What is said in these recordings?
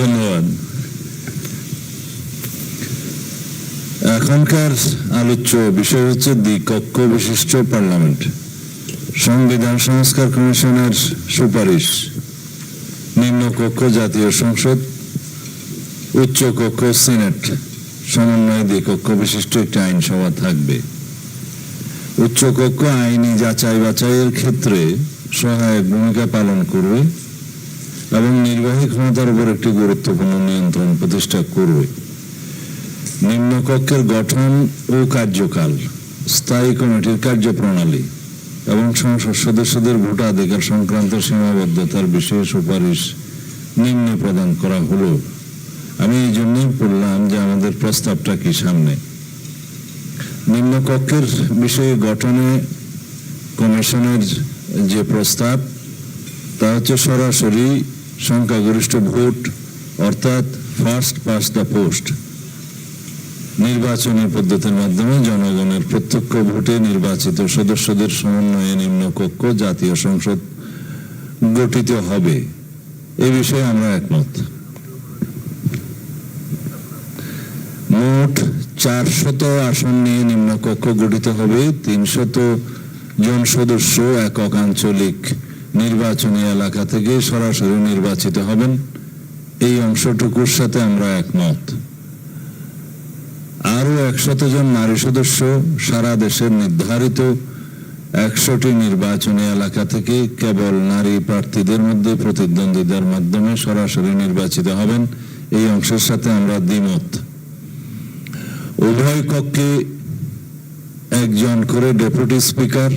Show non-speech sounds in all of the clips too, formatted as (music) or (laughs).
ধন্যবাদ। এখনকার আলোচ্য বিষয় হচ্ছে দ্বিকক্ষ বিশিষ্ট পার্লামেন্ট। সংবিধান সংস্কার কমিশনের সুপারিশ। নিম্নকক্ষ জাতীয় সংসদ উচ্চ কক্ষ সিনেট, সমন্বয়ে দ্বিকক্ষ বিশিষ্ট একটি আইনসভা থাকবে। উচ্চ কক্ষ আইনি যাচাই বাছাইয়ের ক্ষেত্রে সহায়ক ভূমিকা পালন করবে। এবং নির্বাহী ক্ষমতার উপর একটি গুরুত্বপূর্ণ নিয়ন্ত্রণ প্রতিষ্ঠা করবে। নিম্নকক্ষের গঠন ও কার্যকাল, স্থায়ী কমিটির কার্যপ্রণালী এবং সংসদ সদস্যদের ভোটাধিকার সংক্রান্ত সীমাবদ্ধতার বিষয়ে সুপারিশ নিম্নে প্রদান করা হলো। আমি এই জন্যই বললাম যে আমাদের প্রস্তাবটা কি সামনে? নিম্নকক্ষের বিষয়ে গঠনে কমিশনের যে প্রস্তাব, তা হচ্ছে সরাসরি সংখ্যাগরিষ্ঠ ভোট, অর্থাৎ ফার্স্ট পাস দ্য পোস্ট নির্বাচনী পদ্ধতির মাধ্যমে জনগণের প্রত্যক্ষ ভোটে নির্বাচিত সদস্যদের সমন্বয়ে নিম্নকক্ষ জাতীয় সংসদ গঠিত হবে। এ বিষয়ে আমরা একমত। মোট চারশত আসন নিয়ে নিম্নকক্ষ গঠিত হবে, তিনশত জন সদস্য, একক আঞ্চলিক নির্বাচনী এলাকা থেকে সরাসরি নির্বাচিত হবেন। এই অংশটুকুর সাথে আমরা একমত। আরও একশত জন নারী সদস্য সারা দেশের নির্ধারিত একশোটি নির্বাচনী এলাকা থেকে কেবল নারী প্রার্থীদের মধ্যে প্রতিদ্বন্দ্বিতার মাধ্যমে সরাসরি নির্বাচিত হবেন। এই অংশের সাথে আমরা দ্বিমত। উভয় কক্ষে একজন করে ডেপুটি স্পিকার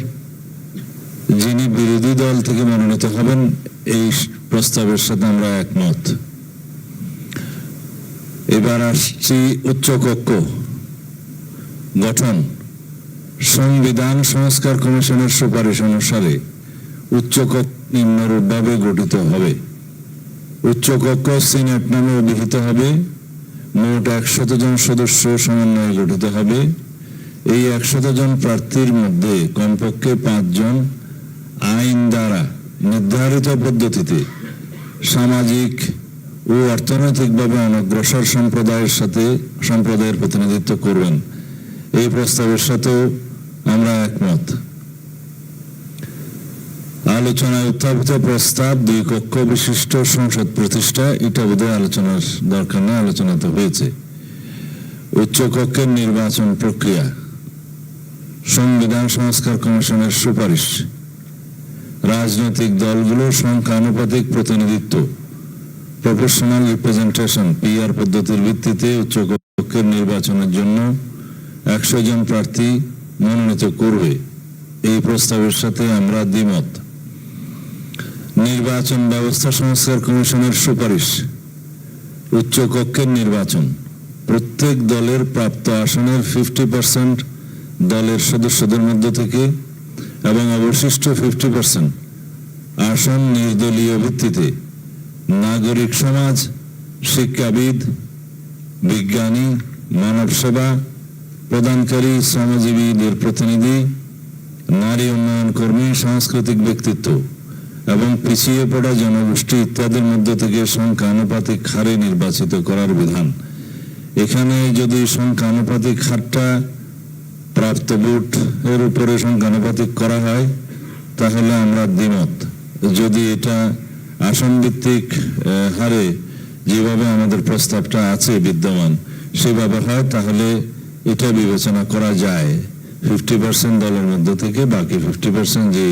যিনি বিরোধী দল থেকে মনোনীত হবেন, এই প্রস্তাবের সাথে আমরা একমত। এবার আসছি উচ্চকক্ষ। গঠন। সংবিধান সংস্কার কমিশনের সুপারিশ অনুসারে উচ্চকক্ষ নিম্নরূপভাবে গঠিত হবে। উচ্চকক্ষ সিনেট নামে অভিহিত হবে। মোট একশত জন সদস্য সমন্বয়ে গঠিত হবে। এই একশত জন প্রার্থীর মধ্যে কমপক্ষে পাঁচজন আইন দ্বারা নির্ধারিত পদ্ধতিতে সামাজিক ও অর্থনৈতিকভাবে অনগ্রসর সম্প্রদায়ের সাথে সম্প্রদায়ের প্রতিনিধিত্ব করবেন। এই প্রস্তাবের সাথেও আমরা একমত। আলোচনায় উত্থাপিত প্রস্তাব, দুই কক্ষ বিশিষ্ট সংসদ প্রতিষ্ঠা, এটা বোধহয় আলোচনার দরকার নেই আলোচনা তো হয়েছে। উচ্চ কক্ষের নির্বাচন প্রক্রিয়া, সংবিধান সংস্কার কমিশনের সুপারিশ। রাজনৈতিক দলগুলোর সংখ্যানুপাতিক প্রতিনিধিত্ব। প্রফেশনাল রিপ্রেজেন্টেশন পিআর পদ্ধতির ভিত্তিতে উচ্চ কক্ষের নির্বাচনের জন্য একশো জন প্রার্থী মনোনীত করবে। এই প্রস্তাবের সাথে আমরা দ্বিমত। নির্বাচন ব্যবস্থা সংস্কার কমিশনের সুপারিশ। উচ্চ কক্ষের নির্বাচন। প্রত্যেক দলের প্রাপ্ত আসনের ফিফটি পার্সেন্ট দলের সদস্যদের মধ্য থেকে এবং অবশিষ্ট ফিফটি পার্সেন্ট আসন নির্দলীয় ভিত্তিতে। নাগরিক সমাজ, শিক্ষাবিদ, বিজ্ঞানী মানব সেবা প্রদানকারী শ্রমজীবীদের প্রতিনিধি, নারী উন্নয়ন কর্মী, সাংস্কৃতিক ব্যক্তিত্ব এবং পিছিয়ে পড়া জনগোষ্ঠী ইত্যাদির মধ্য থেকে সংখ্যানুপাতিক হারে নির্বাচিত করার বিধান। এখানে যদি সংখ্যানুপাতিক হারটা প্রাপ্ত ভোট এর উপরে সংখ্যানুপাতিক করা হয়, তাহলে আমরা দ্বিমত। যদি এটা আসন ভিত্তিক হারে যেভাবে আমাদের প্রস্তাবটা আছে বিদ্যমান সেভাবে হয়, তাহলে এটা বিবেচনা করা যায়। ফিফটি পার্সেন্ট দলের মধ্য থেকে বাকি ফিফটি পার্সেন্ট যে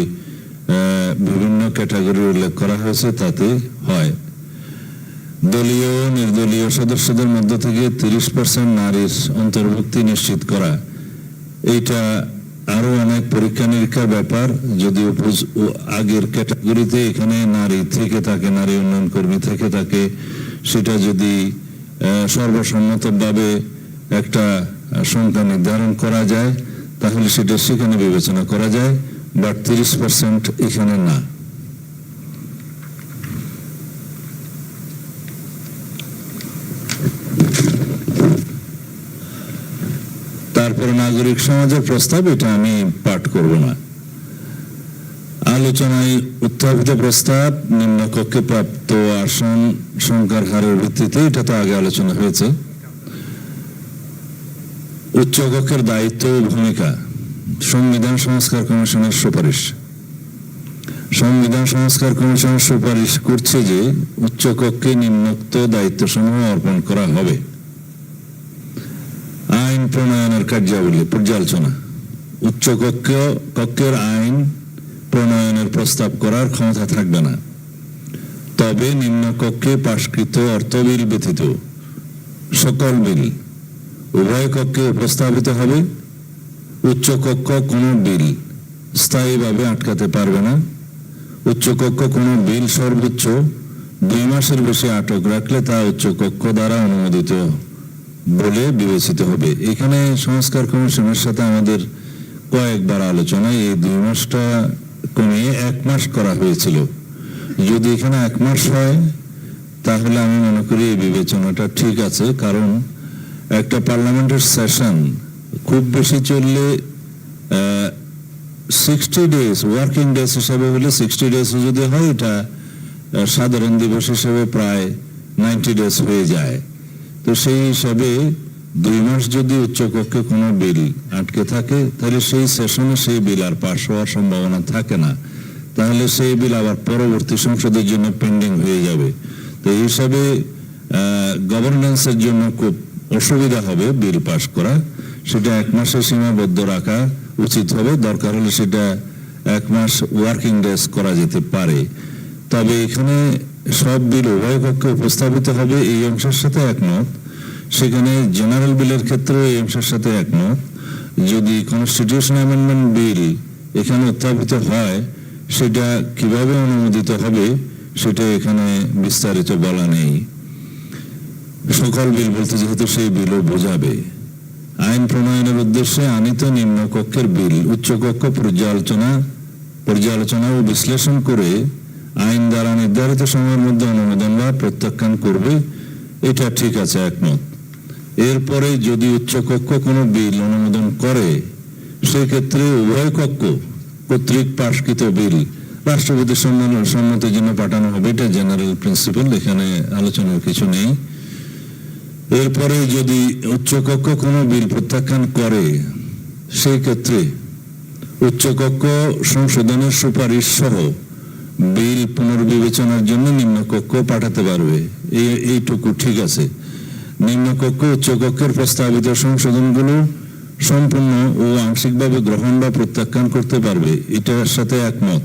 বিভিন্ন ক্যাটাগরি উল্লেখ করা হয়েছে, তাতে হয়। দলীয় নির্দলীয় সদস্যদের মধ্য থেকে তিরিশ পার্সেন্ট নারীর অন্তর্ভুক্তি নিশ্চিত করা। এইটা আরও অনেক পরীক্ষা নিরীক্ষার ব্যাপার। যদি আগের ক্যাটাগরিতে এখানে নারী থেকে থাকে, নারী উন্নয়ন কর্মী থেকে থাকে, সেটা যদি সর্বসম্মতভাবে একটা সংখ্যা নির্ধারণ করা যায়, তাহলে সেটা সেখানে বিবেচনা করা যায়, বাট তিরিশ পার্সেন্ট এখানে না। তারপরে সমাজের প্রস্তাব, এটা আমি পাঠ করব না। আলোচনায় উত্থাপিত প্রস্তাব, নিম্নকক্ষে প্রাপ্ত আসন সংখ্যার হারের ভিত্তিতে, এটা তো আগে আলোচনা হয়েছে। উচ্চকক্ষের দায়িত্ব ও ভূমিকা, সংবিধান সংস্কার কমিশনের সুপারিশ। সংবিধান সংস্কার কমিশনের সুপারিশ করছে যে, উচ্চকক্ষে নিম্নোক্ত দায়িত্বসমূহ অর্পণ করা হবে। প্রণয়নের কার্যাবলী পর্যালোচনা উচ্চকক্ষ কক্ষের আইন প্রণয়নের প্রস্তাব করার ক্ষমতা থাকবে না তবে নিম্নকক্ষে পাশকৃত অর্থ বিল ব্যতীত সকল বিল উভয় কক্ষে উপস্থাপিত হবে উচ্চকক্ষ কোনো বিল স্থায়ীভাবে আটকাতে পারবে না উচ্চকক্ষ কোনো বিল সর্বোচ্চ দুই মাসের বেশি আটক রাখলে তা উচ্চকক্ষ দ্বারা অনুমোদিত বলে বিবেচিত হবে। এখানে সংস্কার কমিশনের সাথে আমাদের কয়েকবার আলোচনায় এই দুই মাসটা কমিয়ে এক মাস করা হয়েছিল। যদি এখানে এক মাস হয়, তাহলে আমি মনে করি এই বিবেচনাটা ঠিক আছে, কারণ একটা পার্লামেন্টের সেশন খুব বেশি চললে সিক্সটি ডেজ ওয়ার্কিং ডেজ হিসাবে হলে সিক্সটি ডেজ যদি হয়, এটা সাধারণ দিবস হিসেবে প্রায় নাইনটি ডেজ হয়ে যায়। তো সেই হিসাবে দুই মাস যদি উচ্চকক্ষে কোনো বিল আটকে থাকে, তাহলে সেই সেশনে সেই বিল আর পাশ হওয়ার সম্ভাবনা থাকে না। তাহলে সেই বিল আবার পরবর্তী সংসদের জন্য পেন্ডিং হয়ে যাবে। তো এই হিসাবে গভর্নেন্সের জন্য খুব অসুবিধা হবে বিল পাশ করা। সেটা এক মাসে সীমাবদ্ধ রাখা উচিত হবে। দরকার হলে সেটা এক মাস ওয়ার্কিং ডেজ করা যেতে পারে। তবে এখানে সব বিল উভয় পক্ষে উপস্থাপিত হবে, এই অংশের সাথে একমত। সেখানে জেনারেল বিলের ক্ষেত্রে এই অংশের সাথে একমত। যদি কনস্টিটিউশন অ্যামেন্ডমেন্ট বিল এখানে উত্থাপিত হয়, সেটা কীভাবে অনুমোদিত হবে, সেটা এখানে বিস্তারিত বলা নেই। সকল বিল বলতে যেহেতু সেই বিলও বোঝাবে। আইন প্রণয়নের উদ্দেশ্যে আনিত নিম্ন কক্ষের বিল, উচ্চকক্ষ পর্যালোচনা পর্যালোচনা ও বিশ্লেষণ করে আইন দ্বারা নির্ধারিত সময়ের মধ্যে অনুমোদন বা প্রত্যাখ্যান করবে, এটা ঠিক আছে, একমত। এরপরে যদি উচ্চকক্ষ কোনো বিল অনুমোদন করে, সেক্ষেত্রে উভয় কক্ষ, কর্তৃক পাশকৃত বিল, রাষ্ট্রপতির সম্মান- সম্মতির জন্য পাঠানো হবে, এটা জেনারেল প্রিন্সিপাল, এখানে আলোচনার কিছু নেই। এরপরে যদি উচ্চকক্ষ কোনো বিল প্রত্যাখ্যান করে সেই ক্ষেত্রে উচ্চকক্ষ সংশোধনের সুপারিশ সহ বিল পুনর্বিবেচনার জন্য নিম্নকক্ষ পাঠাতে পারবে। এই, এইটুকু ঠিক আছে। নিম্নকক্ষ উচ্চকক্ষের প্রস্তাবিত সংশোধনগুলো সম্পূর্ণ ও আংশিকভাবে গ্রহণ বা প্রত্যাখ্যান করতে পারবে। এটার সাথে একমত।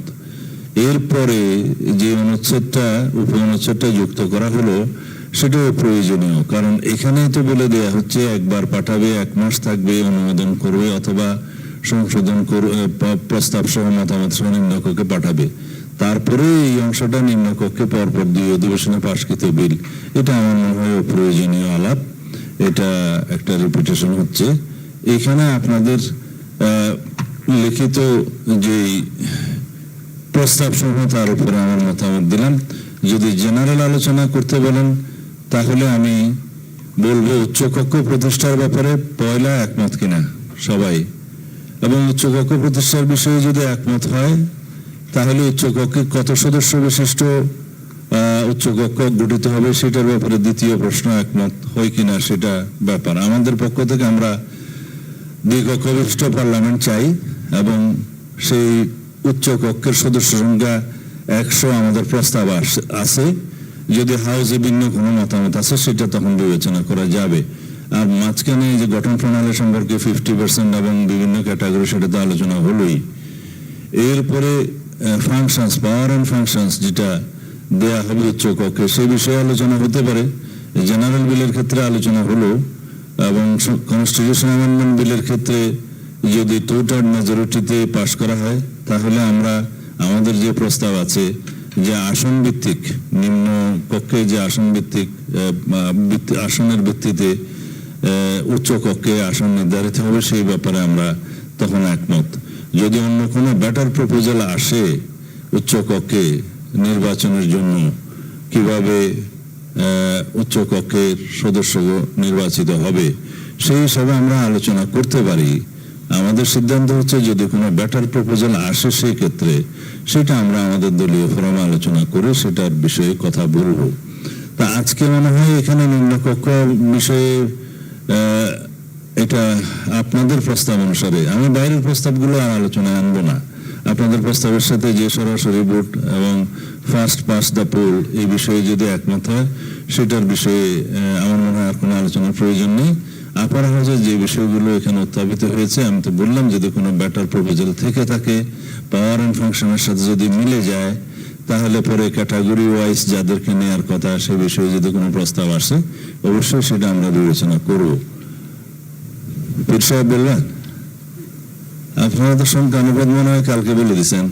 এরপরে যে অনুচ্ছেদটা উপ অনুচ্ছেদটা যুক্ত করা হলো, সেটাও প্রয়োজনীয়। কারণ এখানেই তো বলে দেয়া হচ্ছে, একবার পাঠাবে, এক মাস থাকবে, অনুমোদন করবে অথবা সংশোধন প্রস্তাব সহ মতামত সহ নিম্নকক্ষে পাঠাবে। তারপরে এই অংশটা নিম্নকক্ষে পরপর দুই অধিবেশনে পাশকৃত বিল। এটা আমার মনে হয় প্রয়োজনীয় আলাপ। এটা একটা রিপিটেশন হচ্ছে। এখানে আপনাদের লিখিত যে প্রস্তাব সমূহ তার উপরে আমার মতামত দিলাম। যদি জেনারেল আলোচনা করতে বলেন, তাহলে আমি বলব উচ্চকক্ষ প্রতিষ্ঠার ব্যাপারে পয়লা একমত কিনা, সবাই। এবং উচ্চকক্ষ প্রতিষ্ঠার বিষয়ে যদি একমত হয় তাহলে উচ্চকক্ষে কত সদস্য বিশিষ্ট উচ্চকক্ষ গঠিত হবে সেটার ব্যাপারে দ্বিতীয় প্রশ্ন একমত হয় কিনা সেটা ব্যাপার। আমাদের পক্ষ থেকে আমরা দ্বিকক্ষ বিশিষ্ট পার্লামেন্ট চাই এবং সেই উচ্চ কক্ষের সদস্য সংখ্যা একশো আমাদের প্রস্তাব আছে। যদি হাউসে ভিন্ন কোনো মতামত আছে সেটা তখন বিবেচনা করা যাবে। আর মাঝখানে যে গঠন প্রণালী সম্পর্কে ফিফটি পার্সেন্ট এবং বিভিন্ন ক্যাটাগরি সেটা তো আলোচনা হলোই। এরপরে ফাংশনস পাওয়ার অ্যান্ড ফাংশনস যেটা দেয়া হবে উচ্চ কক্ষে সেই বিষয়ে আলোচনা হতে পারে। জেনারেল বিলের ক্ষেত্রে আলোচনা হলো এবং কনস্টিটিউশন অ্যামেন্ডমেন্ট বিলের ক্ষেত্রে যদি টু থার্ড মেজরিটিতে পাশ করা হয়, তাহলে আমরা, আমাদের যে প্রস্তাব আছে যে আসন ভিত্তিক, নিম্ন কক্ষে যে আসন ভিত্তিক আসনের ভিত্তিতে উচ্চ কক্ষে আসন নির্ধারিত হবে, সেই ব্যাপারে আমরা তখন একমত। যদি অন্য কোনো বেটার প্রপোজাল আসে উচ্চকক্ষে নির্বাচনের জন্য কীভাবে আহ, উচ্চ কক্ষের সদস্য নির্বাচিত হবে সেই হিসাবে আমরা আলোচনা করতে পারি। আমাদের সিদ্ধান্ত হচ্ছে যদি কোনো বেটার প্রপোজাল আসে সেই ক্ষেত্রে সেটা আমরা আমাদের দলীয় ফোরাম আলোচনা করে সেটার বিষয়ে কথা বলব। তা আজকে মনে হয় এখানে নিম্নকক্ষ বিষয়ে এটা আপনাদের প্রস্তাব অনুসারে, আমি বাইরের প্রস্তাবগুলো আর আলোচনায় আনব না। আপনাদের প্রস্তাবের সাথে যে সরাসরি ভোট এবং ফার্স্ট পাস দ্য পোল এই বিষয়ে যদি একমত হয়, সেটার বিষয়ে আমার মনে হয় কোনো আলোচনার প্রয়োজন নেই। আপার হাউসে যে বিষয়গুলো এখানে উত্থাপিত হয়েছে, আমি তো বললাম, যদি কোনো ব্যাটার প্রপোজাল থেকে থাকে পাওয়ার অ্যান্ড ফাংশনের সাথে যদি মিলে যায়, তাহলে পরে ক্যাটাগরি ওয়াইজ যাদেরকে নেওয়ার কথা, সে বিষয়ে যদি কোনো প্রস্তাব আসে, অবশ্যই সেটা আমরা বিবেচনা করব। পীর সাহেব বলবেন আপনারা তো অনুপাত মনে হয় কালকে বলে দিচ্ছেন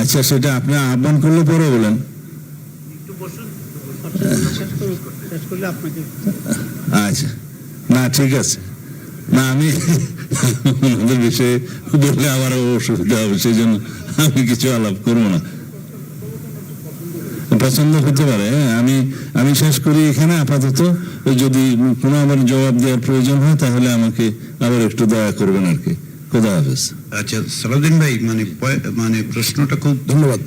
আচ্ছা সেটা আপনি আহ্বান করলে পরে বলেন। আচ্ছা না, ঠিক আছে। না, আমি (laughs) ওনাদের বিষয়ে বললে আমার অসুবিধা হবে সেই জন্য আমি কিছু আলাপ করব না। পছন্দ হতে পারে হ্যাঁ, আমি আমি শেষ করি এখানে আপাতত। যদি কোনো আমার জবাব দেওয়ার প্রয়োজন হয় তাহলে আমাকে আবার একটু দয়া করবেন আর কি। খোদা হাফেজ। আচ্ছা সালাউদ্দিন ভাই মানে মানে প্রশ্নটা খুব ধন্যবাদ।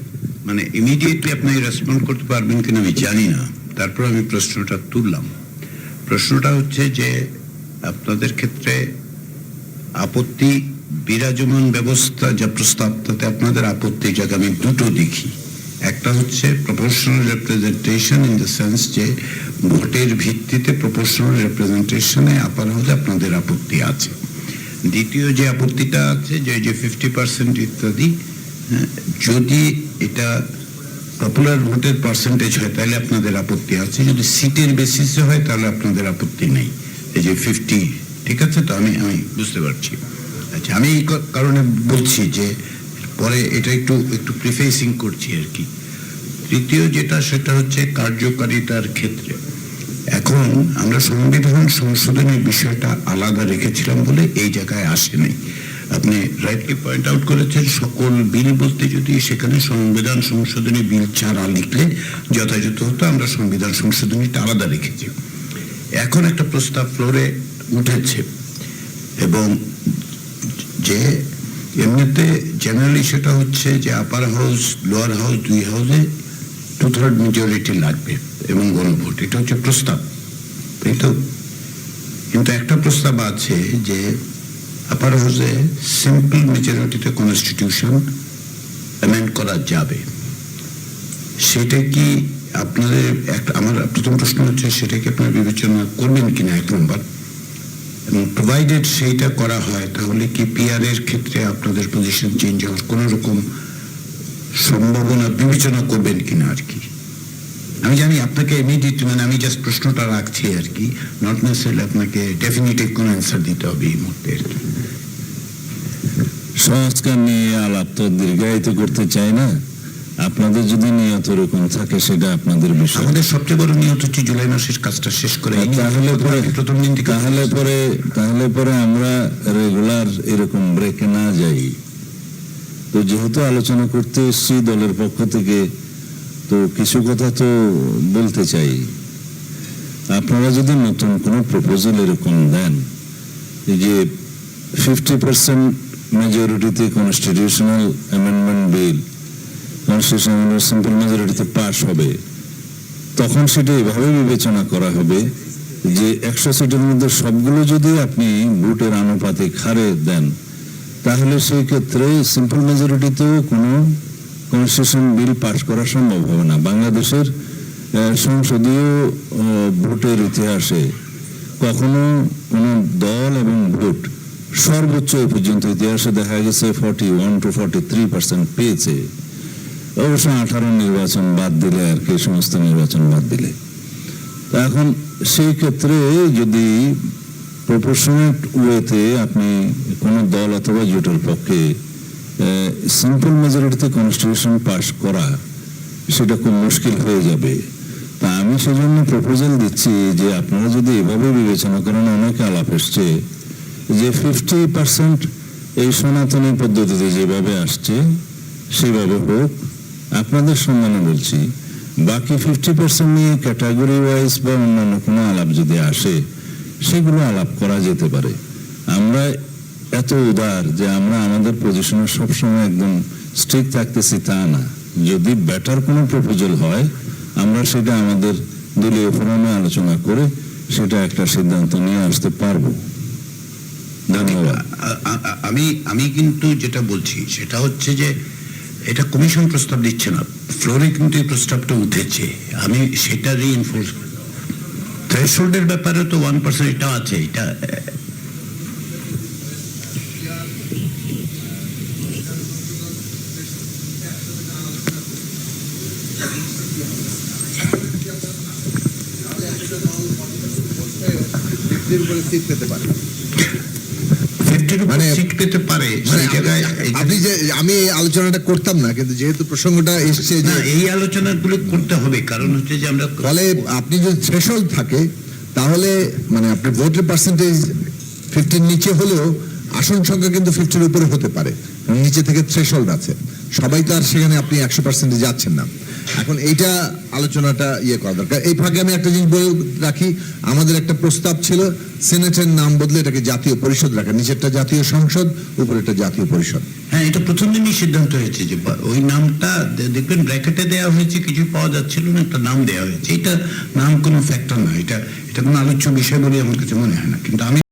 মানে ইমিডিয়েটলি আপনি রেসপন্ড করতে পারবেন কিনা আমি জানি না। তারপর আমি প্রশ্নটা তুললাম। প্রশ্নটা হচ্ছে যে আপনাদের ক্ষেত্রে আপত্তি বিরাজমান ব্যবস্থা যা প্রস্তাব তাতে আপনাদের আপত্তি যাকে আমি দুটো দেখি একটা হচ্ছে proportional representation in the sense যে ভোটের ভিত্তিতে প্রপোর্শনাল রিপ্রেজেন্টেশনে হলে আপনাদের আপত্তি আছে। দ্বিতীয় যে আপত্তিটা আছে যে যে ফিফটি পার্সেন্ট ইত্যাদি হ্যাঁ, যদি এটা পপুলার ভোটের পার্সেন্টেজ হয় তাহলে আপনাদের আপত্তি আছে। যদি সিটের বেসিসে হয় তাহলে আপনাদের আপত্তি নেই। এই যে ফিফটি ঠিক আছে? তো আমি আমি বুঝতে পারছি। আচ্ছা আমি এই কারণে বলছি যে পরে এটা একটু একটু প্রিফেসিং করছি আর কি। তৃতীয় যেটা, সেটা হচ্ছে কার্যকারিতার ক্ষেত্রে। এখন আমরা সংবিধান সংশোধনের বিষয়টা আলাদা রেখেছিলাম বলে এই জায়গায় আসেনি। আপনি রাইটলি পয়েন্ট আউট করেছেন, সকল বিল বলতে যদি সেখানে সংবিধান সংশোধনী বিল ছাড়া লিখলে যথাযথ হতো, আমরা সংবিধান সংশোধনীটা আলাদা রেখেছি। এখন একটা প্রস্তাব ফ্লোরে উঠেছে এবং যে এমনিতে জেনারেলি সেটা হচ্ছে যে আপার হাউস লোয়ার হাউস দুই হাউসে টু থার্ড মেজরিটি লাগবে এবং গণভোট এটা হচ্ছে প্রস্তাব। তাই তো। কিন্তু একটা প্রস্তাব আছে যে আপার হাউসে সিম্পল মেজরিটিতে কনস্টিটিউশন অ্যামেন্ড করা যাবে। সেটা কি আপনাদের একটা, আমার প্রথম প্রশ্ন হচ্ছে, সেটা কি আপনারা বিবেচনা করবেন কিনা এক নম্বর? প্রোভাইডেড সেইটা করা হয়, তাহলে কি পিআর এর ক্ষেত্রে আপনাদের পজিশন চেঞ্জ হওয়ার কোনো রকম সম্ভাবনা বিবেচনা করবেন কিনা আর কি? আমি জানি আপনাকে ইমিডিয়েট মানে আমি জাস্ট প্রশ্নটা রাখছি আর কি। নট নেসেসারি আপনাকে ডেফিনেটিভ কোনো অ্যান্সার দিতে হবে এই মুহূর্তে আর কি। সংস্কার নিয়ে আলাপ তো দীর্ঘায়িত করতে চাই না। আপনাদের যদি নিয়ত এরকম থাকে সেটা আপনাদের বিষয়। আমাদের সবচেয়ে বড় নিয়ত হচ্ছে জুলাই মাসের কাজটা শেষ করে তাহলে পরে প্রথম দিন থেকে তাহলে পরে তাহলে পরে আমরা রেগুলার এরকম ব্রেকে না যাই। তো যেহেতু আলোচনা করতে এসছি দলের পক্ষ থেকে তো কিছু কথা তো বলতে চাই। আপনারা যদি নতুন কোনো প্রপোজাল এরকম দেন যে fifty percent মেজরিটিতে constitutional amendment bill constitutional simple মেজরিটিতে pass হবে। তখন সেটা এভাবে বিবেচনা করা হবে যে একশো সিটের মধ্যে সবগুলো যদি আপনি ভোটের আনুপাতিক হারে দেন, তাহলে সেই ক্ষেত্রে সিম্পল মেজরিটিতেও কোনো কনস্টিটিউশন বিল পাস করা সম্ভব হবে না। বাংলাদেশের সংসদীয় ভোটের ইতিহাসে কখনো কোনো দল এবং ভোট সর্বোচ্চ পর্যন্ত ইতিহাসে দেখা গেছে forty one to forty three percent পেয়েছে। অবশ্য আঠারো নির্বাচন বাদ দিলে আর কি, সমস্ত নির্বাচন বাদ দিলে। এখন সেই ক্ষেত্রে যদি প্রপোর্শনেট ওয়েতে আপনি কোন দল অথবা জোটের পক্ষে সিম্পল মেজরিটিতে কনস্টিটিউশন পাস করা, সেটা খুব মুশকিল হয়ে যাবে। তা আমি সেজন্য প্রপোজাল দিচ্ছি যে আপনারা যদি এভাবে বিবেচনা করেন, অনেক আলাপ এসছে যে ফিফটি পার্সেন্ট এই সনাতনী পদ্ধতিতে যেভাবে আসছে, সেভাবে হোক। আপনাদের সম্মানে বলছি, বাকি ফিফটি পার্সেন্ট নিয়ে ক্যাটাগরি ওয়াইজ বা অন্যান্য কোনো আলাপ যদি আসে, সেগুলো আলাপ করা যেতে পারে। আমরা এত উদার যে আমরা আমাদের পজিশনে সবসময় একদম স্ট্রিক্ট থাকতেছি তা না। যদি বেটার কোনো প্রপোজাল হয়, আমরা সেটা আমাদের দলীয় ফোরামে আলোচনা করে সেটা একটা সিদ্ধান্ত নিয়ে আসতে পারব। ধন্যবাদ। আমি আমি কিন্তু যেটা বলছি, সেটা হচ্ছে যে এটা কমিশন প্রস্তাব দিচ্ছে না, ফ্লোরে কিন্তু এই প্রস্তাবটা উঠেছে, আমি সেটা রিইনফোর্স থ্রেশহোল্ডের ব্যাপারে তো ওয়ান পার্সেন্ট এটা আছে, এটা সিট পেতে পারে। 50 উপর মানে- সিট পেতে পারে মানে সেই জায়গায় আপনি যে আমি এই আলোচনাটা করতাম না কিন্তু যেহেতু প্রসঙ্গটা এসছে যে এই আলোচনাগুলো করতে হবে। কারণ হচ্ছে যে আমরা ফলে আপনি যদি থ্রেশল থাকে তাহলে মানে আপনার ভোটের পার্সেন্টেজ ফিফটির নিচে হলেও আসন সংখ্যা কিন্তু ফিফটির উপরে হতে পারে। নিচে থেকে থ্রেশল্ড আছে। সবাই তো আর সেখানে আপনি একশো পার্সেন্টে যাচ্ছেন না। এখন এইটা আলোচনাটা ইয়ে করা দরকার। এই ফাঁকে আমি একটা জিনিস বলে রাখি, আমাদের একটা প্রস্তাব ছিল, সেনেটের নাম বদলে এটাকে জাতীয় পরিষদ রাখা। নিচেরটা জাতীয় সংসদ, উপরেরটা জাতীয় পরিষদ। হ্যাঁ এটা প্রথম দিনই সিদ্ধান্ত হয়েছে যে ওই নামটা দেখবেন ব্র্যাকেটে দেওয়া হয়েছে, কিছু পাওয়া যাচ্ছিল না, একটা নাম দেওয়া হয়েছে। এটা নাম কোনো ফ্যাক্টর না, এটা এটা কোনো আলোচ্য বিষয় বলে আমার কাছে মনে হয় না। কিন্তু আমি